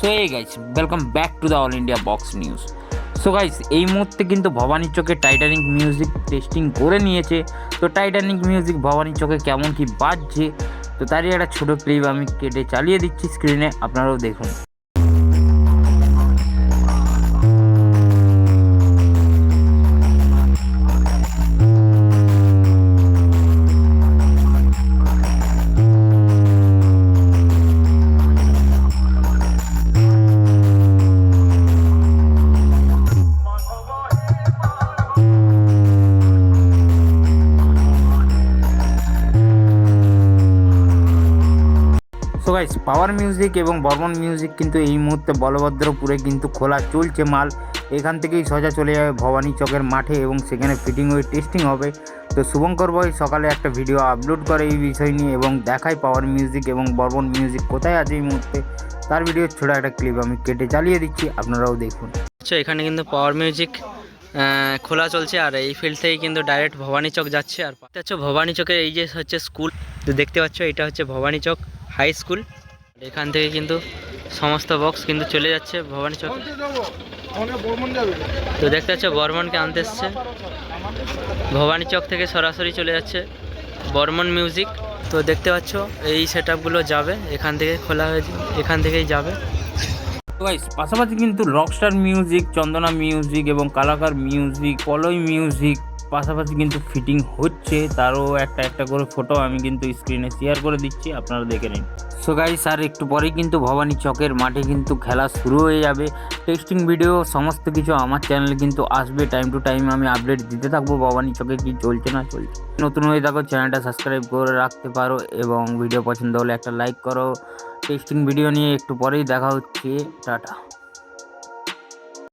So এই guys welcome back to the all India box news so guys এই মুহূর্তে কিন্তু ভবানী চোখে টাইটানিক মিউজিক টেস্টিং করে নিয়েছে। তো টাইটানিক মিউজিক ভবানী চোখে কেমন কি বাজছে, তো তারই একটা ছোটো ক্লিপ আমি কেটে চালিয়ে দিচ্ছি স্ক্রিনে আপনারাও দেখুন। সো গাইস পাওয়ার মিউজিক এবং বর্মন মিউজিক কিন্তু এই মুহূর্তে বলভদ্রপুরে কিন্তু খোলা চলছে মাল। এখান থেকেই সোজা চলে যাবে ভবানী চকের মাঠে এবং সেখানে ফিটিং হয়ে টেস্টিং হবে। তো শুভঙ্কর বয় সকালে একটা ভিডিও আপলোড করে এই বিষয় নিয়ে এবং দেখায় পাওয়ার মিউজিক এবং বর্মন মিউজিক কোথায় আছে এই মুহূর্তে। তার ভিডিও ছোটো একটা ক্লিপ আমি কেটে চালিয়ে দিচ্ছি, আপনারাও দেখুন। আচ্ছা এখানে কিন্তু পাওয়ার মিউজিক খোলা চলছে আর এই ফিল্ড থেকে কিন্তু ডাইরেক্ট ভবানী চক যাচ্ছে আর দেখতে পাচ্ছ ভবানী চকের এই যে হচ্ছে স্কুল তো দেখতে পাচ্ছ, এটা হচ্ছে ভবানী চক। High school. এখান থেকে কিন্তু সমস্ত বক্স কিন্তু চলে যাচ্ছে ভবানী চক তো দেখতে পাচ্ছ, বর্মনকে আনতে এসছে। ভবানী চক থেকে সরাসরি চলে যাচ্ছে বর্মন মিউজিক তো দেখতে পাচ্ছ, এই সেট যাবে, এখান থেকে খোলা হয়েছে এখান থেকেই যাবে। পাশাপাশি কিন্তু রকস্টার মিউজিক চন্দনা মিউজিক এবং কালাকার মিউজিক পলই মিউজিক পাশাপাশি কিন্তু ফিটিং হচ্ছে, তারও একটা একটা করে ফটো আমি কিন্তু স্ক্রিনে শেয়ার করে দিচ্ছি, আপনারা দেখে নিন। সো গাইস আর একটু পরেই কিন্তু ভবানী চকের মাঠে কিন্তু খেলা শুরু হয়ে যাবে। টেস্টিং ভিডিও সমস্ত কিছু আমার চ্যানেলে কিন্তু আসবে টাইম টু টাইম আমি আপডেট দিতে থাকব, ভবানী চকে কি চলছে না চলছে। নতুন হয়ে থাকো চ্যানেলটা সাবস্ক্রাইব করে রাখতে পারো এবং ভিডিও পছন্দ হলে একটা লাইক করো। টেস্টিং ভিডিও নিয়ে একটু পরেই দেখা হচ্ছে, টাটা।